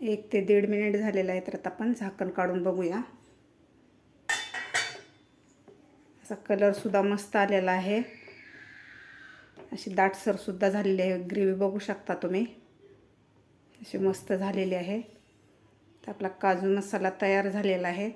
एक ते दीड मिनिट झालेलं आहे तर आता आपण झाकण काढून बघूया. असा कलरसुद्धा मस्त आलेला आहे. अशी दाटसरसुद्धा झालेली आहे ग्रेव्ही बघू शकता तुम्ही. अशी मस्त झालेली आहे. तर आपला काजू मसाला तयार झालेला आहे.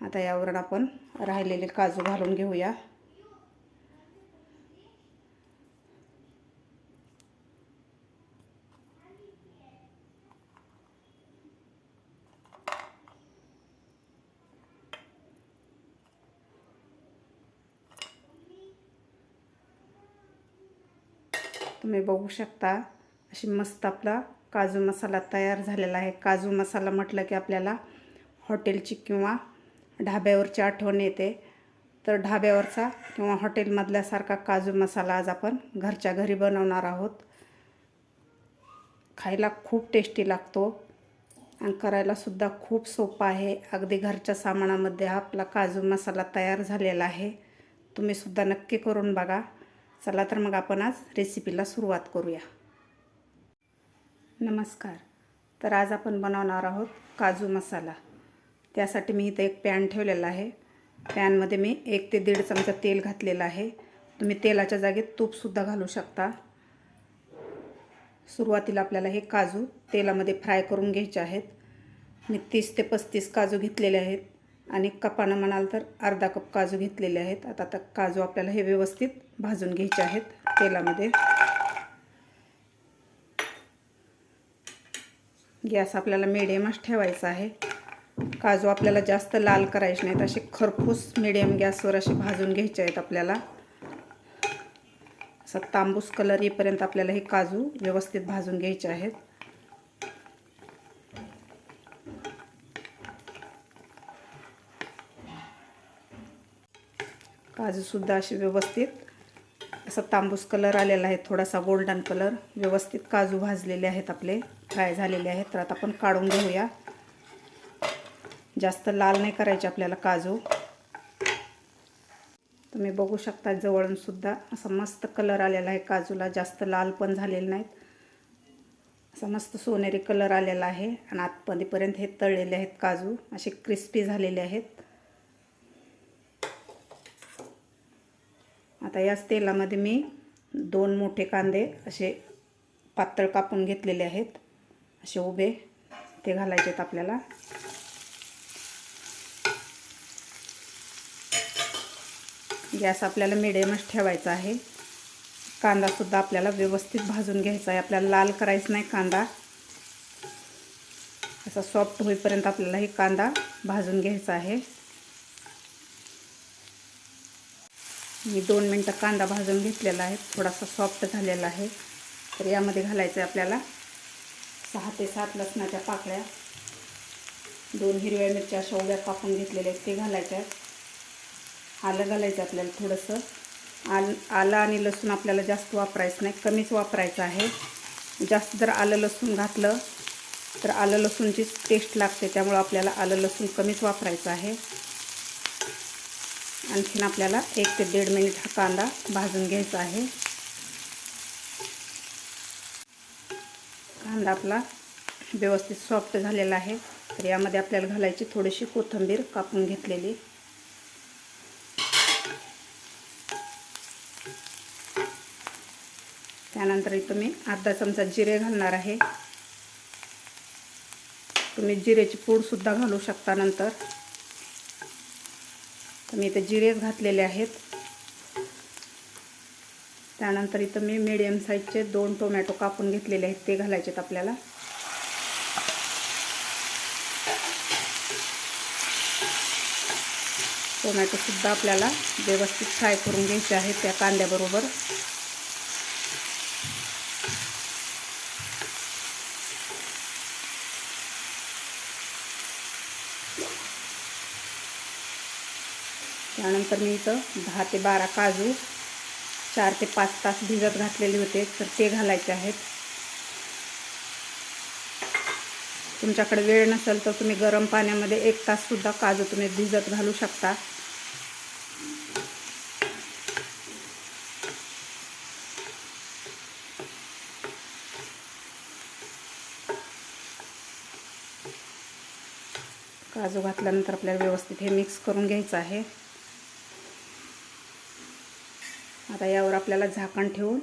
आता यावरून आपण राहिलेले काजू घालून घेऊया. तुम्ही बघू शकता. अशी मस्त आपला काजू मसाला तयार झालेला आहे. काजू मसाला म्हटलं की आपल्याला हॉटेलची किंवा ढाब्यावरची आठवण येते. तर ढाब्यावरचा किंवा हॉटेलमधल्यासारखा काजू मसाला आज आपण घरच्या घरी बनवणार आहोत. खायला खूप टेस्टी लागतो आणि करायलासुद्धा खूप सोपा आहे. अगदी घरच्या सामानामध्ये हा आपला काजू मसाला तयार झालेला आहे. तुम्हीसुद्धा नक्की करून बघा. चला तर मग आपण आज रेसिपीला सुरुवात करूया. नमस्कार. तर आज आपण बनवणार आहोत काजू मसाला. त्यासाठी मी इथं एक पॅन ठेवलेला आहे. पॅनमध्ये मी एक ते दीड चमचा तेल घातलेलं आहे. तुम्ही तेलाच्या जागेत तूपसुद्धा घालू शकता. सुरुवातीला आपल्याला हे काजू तेलामध्ये फ्राय करून घ्यायचे आहेत. मी तीस ते पस्तीस काजू घेतलेले आहेत. आणि कपानं म्हणाल तर अर्धा कप काजू घेतलेले आहेत. आता आता काजू आपल्याला हे व्यवस्थित भाजून घ्यायचे आहेत तेलामध्ये. गॅस आपल्याला मिडियमच ठेवायचा आहे. काजू आपल्याला जास्त लाल करायचे नाहीत असे खरपूस मिडियम गॅसवर असे भाजून घ्यायचे आहेत आपल्याला. असा तांबूस कलर येईपर्यंत आपल्याला हे काजू व्यवस्थित भाजून घ्यायचे आहेत. काजूसुद्धा असे व्यवस्थित असा तांबूस कलर आलेला आहे थोडासा गोल्डन कलर व्यवस्थित काजू भाजलेले आहेत आपले फ्राय झालेले आहेत. तर आता आपण काढून घेऊया. जास्त लाल नाही करायचे आपल्याला काजू. तुम्ही बघू शकता जवळूनसुद्धा असा मस्त कलर आलेला आहे काजूला. जास्त लाल पण झालेले नाहीत. असा मस्त सोनेरी कलर आलेला आहे. आणि आतमध्येपर्यंत हे तळलेले आहेत काजू. असे क्रिस्पी झालेले आहेत. आता याच तेलामध्ये मी दोन मोठे कांदे असे पातळ कापून घेतलेले आहेत. असे उभे ते घालायचे आहेत आपल्याला. गॅस आपल्याला मिडियमच ठेवायचा आहे. कांदासुद्धा आपल्याला व्यवस्थित भाजून घ्यायचा आहे. आपल्याला लाल करायचं नाही कांदा. असा सॉफ्ट होईपर्यंत आपल्याला हे कांदा भाजून घ्यायचा आहे. मी दोन मिनटं कांदा भाजून घेतलेला आहे. थोडासा सॉफ्ट झालेला आहे. तर यामध्ये घालायचं आहे आपल्याला सहा ते सात लसणाच्या पाकळ्या. दोन हिरव्या मिरच्या अशा उभ्या कापून घेतलेल्या आहेत ते घालायच्या. आहेत आलं घालायचं आपल्याला थोडंसं. आल आलं आणि लसूण आपल्याला जास्त वापरायचं नाही कमीच वापरायचं आहे. जास्त जर आलं लसूण घातलं तर आलं लसूणचीच टेस्ट लागते त्यामुळं आपल्याला आलं लसूण कमीच वापरायचं आहे. आणखीन आपल्याला एक ते दीड मिनिट हा कांदा भाजून घ्यायचा आहे. कांदा आपला व्यवस्थित सॉफ्ट झालेला आहे. तर यामध्ये आपल्याला घालायची थोडीशी कोथिंबीर कापून घेतलेली. त्यानंतर इथं मी अर्धा चमचा जिरे घालणार आहे. तुम्ही जिरेची पूडसुद्धा घालू शकता नंतर. तर मी इथे जिरेच घातलेले आहेत. त्यानंतर इथं मी मिडियम साईजचे दोन टोमॅटो कापून घेतलेले आहेत. ते घालायचे आहेत आपल्याला. टोमॅटोसुद्धा आपल्याला व्यवस्थित फ्राय करून घ्यायचे आहेत त्या कांद्याबरोबर. त्यानंतर मी इथं दहा ते बारा काजू चार ते पाच तास भिजत घातलेले होते तर ते घालायचे आहेत. तुमच्याकडे वेळ नसेल तर तुम्ही गरम पाण्यामध्ये एक ताससुद्धा काजू तुम्ही भिजत घालू शकता. काजू घातल्यानंतर आपल्याला व्यवस्थित हे मिक्स करून घ्यायचं आहे. आता यावर आपल्याला झाकण ठेवून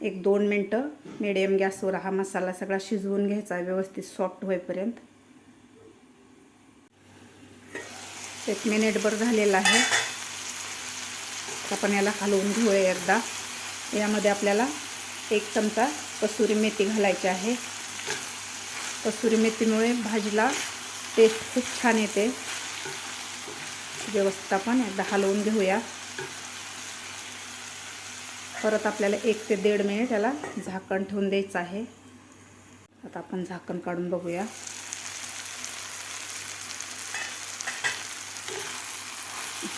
एक दोन मिनटं मिडियम गॅसवर हा मसाला सगळा शिजवून घ्यायचा आहे व्यवस्थित सॉफ्ट होईपर्यंत. एक मिनिटभर झालेला आहे. आपण याला हलवून घेऊया एकदा. यामध्ये आपल्याला एक चमचा कसुरी मेथी घालायची आहे. कसुरी मेथीमुळे भाजीला टेस्ट खूप छान येते. व्यवस्थित आपण एकदा हलवून घेऊया. परत आपल्याला एक ते दीड मिनिट याला झाकण ठेवून द्यायचं आहे. आता आपण झाकण काढून बघूया.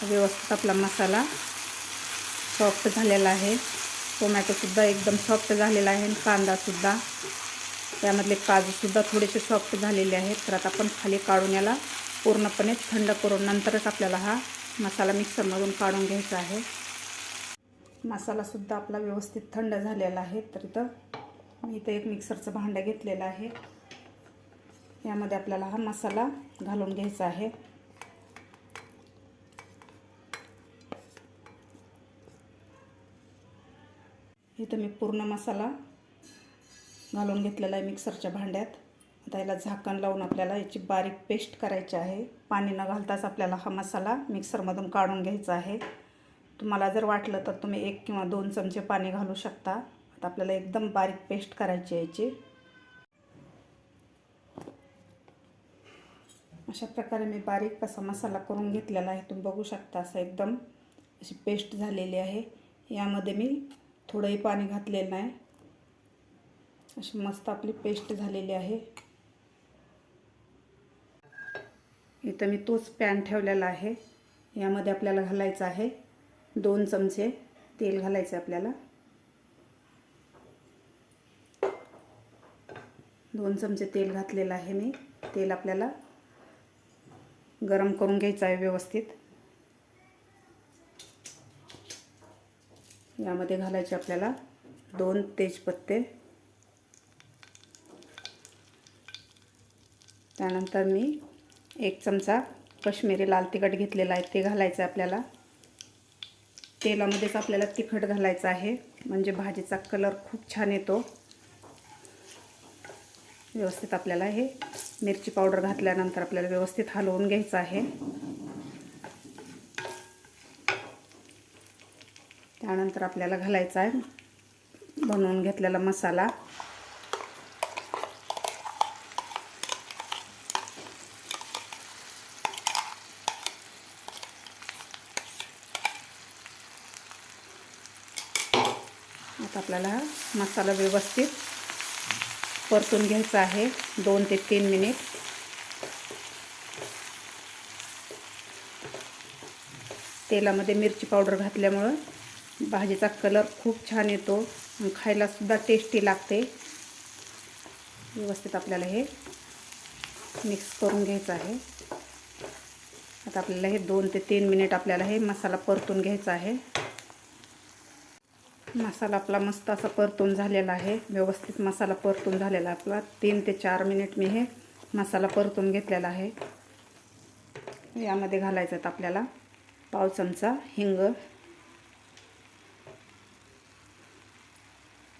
व्यवस्थित आपला मसाला सॉफ्ट झालेला आहे. टोमॅटोसुद्धा एकदम सॉफ्ट झालेला आहे आणि कांदासुद्धा त्यामधले काजूसुद्धा थोडेसे सॉफ्ट झालेले आहेत. तर आता आपण खाली काढून याला पूर्णपणे थंड करून नंतरच आपल्याला हा मसाला मिक्सरमधून काढून घ्यायचा आहे. मसालासुद्धा आपला व्यवस्थित थंड झालेला आहे. तर इथं मी इथं एक मिक्सरचं भांडं घेतलेलं आहे. यामध्ये आपल्याला हा मसाला घालून घ्यायचा आहे. इथं मी पूर्ण मसाला घालून घेतलेला आहे मिक्सरच्या भांड्यात. आता याला झाकण लावून आपल्याला याची बारीक पेस्ट करायची आहे. पाणी न घालताच आपल्याला हा मसाला मिक्सरमधून काढून घ्यायचा आहे. तुम्हाला जर वाटलं तर तुम्ही एक किंवा दोन चमचे पाणी घालू शकता. आता आपल्याला एकदम बारीक पेस्ट करायची याची. अशा प्रकारे मी बारीक कसा मसाला करून घेतलेला आहे तुम्ही बघू शकता असं एकदम अशी पेस्ट झालेली आहे. यामध्ये मी थोडंही पाणी घातलेलं नाही. अशी मस्त आपली पेस्ट झालेली आहे. इथं मी तोच पॅन ठेवलेला आहे. यामध्ये आपल्याला घालायचं आहे. दोन चमचे तेल घालायचे आपल्याला. दोन चमचे तेल घातलेलं आहे मी. तेल आपल्याला गरम करून घ्यायचं आहे व्यवस्थित. यामध्ये घालायचे आपल्याला दोन तेजपत्ते. त्यानंतर मी एक चमचा कश्मीरी लाल तिखट घेतलेला आहे ते घालायचं आहे आपल्याला. तेलामध्येच आपल्याला तिखट घालायचं आहे. म्हणजे भाजीचा कलर खूप छान येतो. व्यवस्थित आपल्याला हे मिरची पावडर घातल्यानंतर आपल्याला व्यवस्थित हलवून घ्यायचं आहे. त्यानंतर आपल्याला घालायचा आहे. बनवून घेतलेला मसाला. आपल्याला हा मसाला व्यवस्थित परतून घ्यायचा आहे. दोन ते तीन मिनिट. तेलामध्ये मिरची पावडर घातल्यामुळं भाजीचा कलर खूप छान येतो खायलासुद्धा टेस्टी लागते. व्यवस्थित आपल्याला हे मिक्स करून घ्यायचं आहे. आता आपल्याला हे दोन ते तीन मिनिट आपल्याला हे मसाला परतून घ्यायचा आहे. मसाला आपला मस्त असा परतून झालेला आहे. व्यवस्थित मसाला परतून झालेला आपला. तीन ते चार मिनिट मी हे मसाला परतून घेतलेला आहे. यामध्ये घालायचं आहेत आपल्याला पाव चमचा हिंग.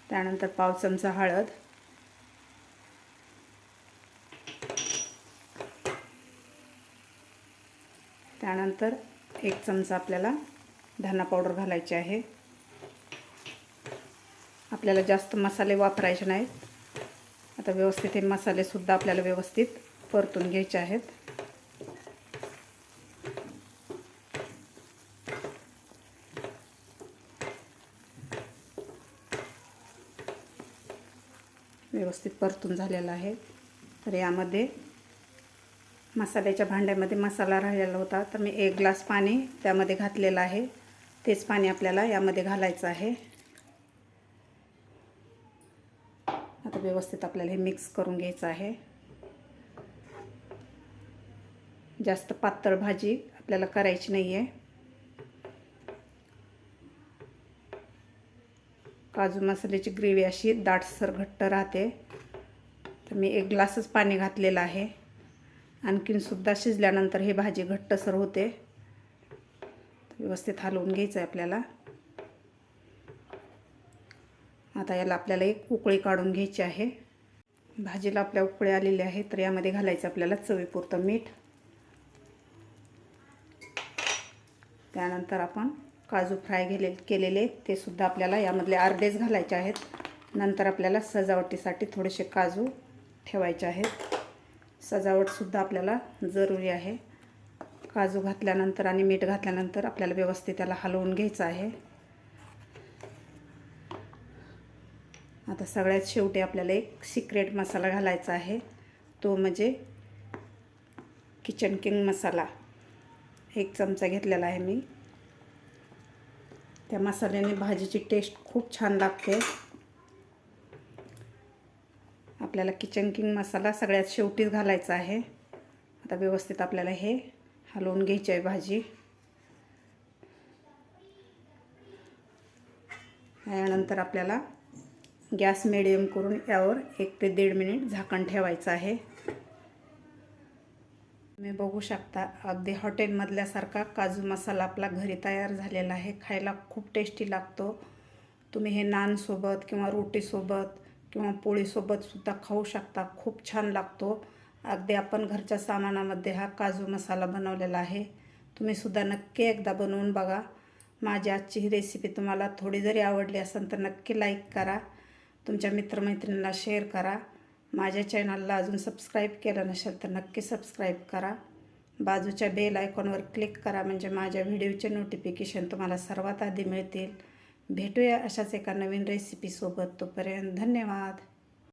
त्यानंतर पाव चमचा हळद. त्यानंतर एक चमचा आपल्याला धना पावडर घालायची आहे. आपल्याला जास्त मसाले वापरायचे नाहीत. आता व्यवस्थित हे मसालेसुद्धा आपल्याला व्यवस्थित परतून घ्यायचे आहेत. व्यवस्थित परतून झालेला आहे. तर यामध्ये मसाल्याच्या भांड्यामध्ये मसाला राहिलेला होता. तर मी एक ग्लास पाणी त्यामध्ये घातलेलं आहे. तेच पाणी आपल्याला यामध्ये घालायचं आहे. आता व्यवस्थित आपल्याला हे मिक्स करून घ्यायचं आहे. जास्त पातळ भाजी आपल्याला करायची नाही आहे काजू मसाल्याची ग्रेव्ही अशी दाटसर घट्ट राहते. तर मी एक ग्लासच पाणी घातलेलं आहे. आणखीनसुद्धा शिजल्यानंतर हे भाजी घट्टसर होते. व्यवस्थित हलवून घ्यायचं आहे आपल्याला. आता याला आपल्याला एक उकळी काढून घ्यायची आहे. भाजीला आपल्या उकळी आलेली आहे तर यामध्ये घालायचं आपल्याला चवीपुरतं मीठ. त्यानंतर आपण काजू फ्राय गेले केलेले ते सुद्धा आपल्याला यामधले अर्धेच घालायचे आहेत. नंतर आपल्याला सजावटीसाठी थोडेसे काजू ठेवायचे आहेत. सजावटसुद्धा आपल्याला जरुरी आहे. काजू घातल्यानंतर आणि मीठ घातल्यानंतर आपल्याला व्यवस्थित त्याला हलवून घ्यायचं आहे. आता सगळ्यात शेवटी आपल्याला एक सिक्रेट मसाला घालायचा आहे. तो म्हणजे किचन किंग मसाला. एक चमचा घेतलेला आहे मी. त्या मसाल्याने भाजीची टेस्ट खूप छान लागते. आपल्याला किचन किंग मसाला सगळ्यात शेवटीच घालायचा आहे. आता व्यवस्थित आपल्याला हे हलवून घ्यायची आहे भाजी. यानंतर आपल्याला गॅस मिडियम करून यावर एक ते दीड मिनिट झाकण ठेवायचं आहे. तुम्ही बघू शकता अगदी हॉटेलमधल्यासारखा काजू मसाला आपला घरी तयार झालेला आहे. खायला खूप टेस्टी लागतो. तुम्ही हे नानसोबत किंवा रोटीसोबत किंवा पोळीसोबतसुद्धा खाऊ शकता. खूप छान लागतो. अगदी आपण घरच्या सामानामध्ये हा काजू मसाला बनवलेला आहे. तुम्हीसुद्धा नक्की एकदा बनवून बघा. माझी आजची ही रेसिपी तुम्हाला थोडी जरी आवडली असेल तर नक्की लाईक करा. तुमच्या मित्रमैत्रिणींना शेअर करा. माझ्या चॅनलला अजून सबस्क्राईब केलं नसेल तर नक्की सबस्क्राईब करा. बाजूच्या बेल आयकॉनवर क्लिक करा म्हणजे माझ्या व्हिडिओचे नोटिफिकेशन तुम्हाला सर्वात आधी मिळतील. भेटूया अशाच एका नवीन रेसिपीसोबत तोपर्यंत धन्यवाद.